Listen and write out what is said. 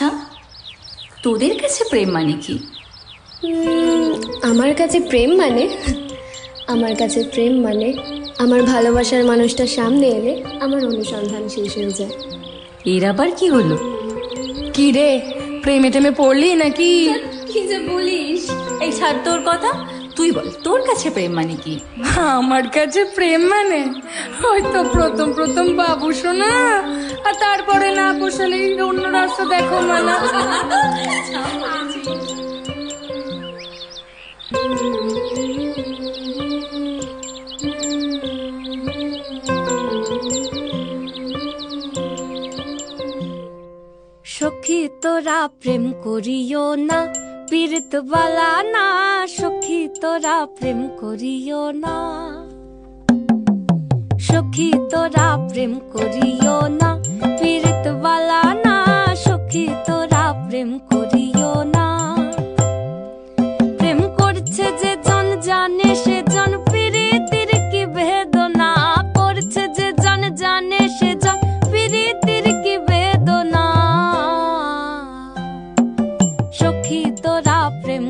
আচ্ছা তোদের কাছে প্রেম মানে কি? আমার কাছে প্রেম মানে? আমার কাছে প্রেম মানে আমার ভালোবাসার মানুষটা সামনে এলে আমার অনুসন্ধান শেষ হয়ে যায়। এর আবার কি হলো? কি রে প্রেমে টেমে পড়লি নাকি? কি যে বলিস? এই ছাড় তোর কথা তুই বল তোর কাছে প্রেম মানে কি? আমার কাছে প্রেম মানে? হয়তো প্রথম প্রথম বাবু শোনা আর তারপরে না পোষালেই অন্য রাস্তা দেখো মানা সখী তোরা প্রেম করিও না পীড়িত বালা না। সখী তোরা প্রেম করিও না। সখী তোরা প্রেম করিও জন জানে, সে জন প্রীতির কি বেদনা? পড়ছে যে জন জানে, সে জন প্রীতির কি বেদনা? সখী তোরা প্রেম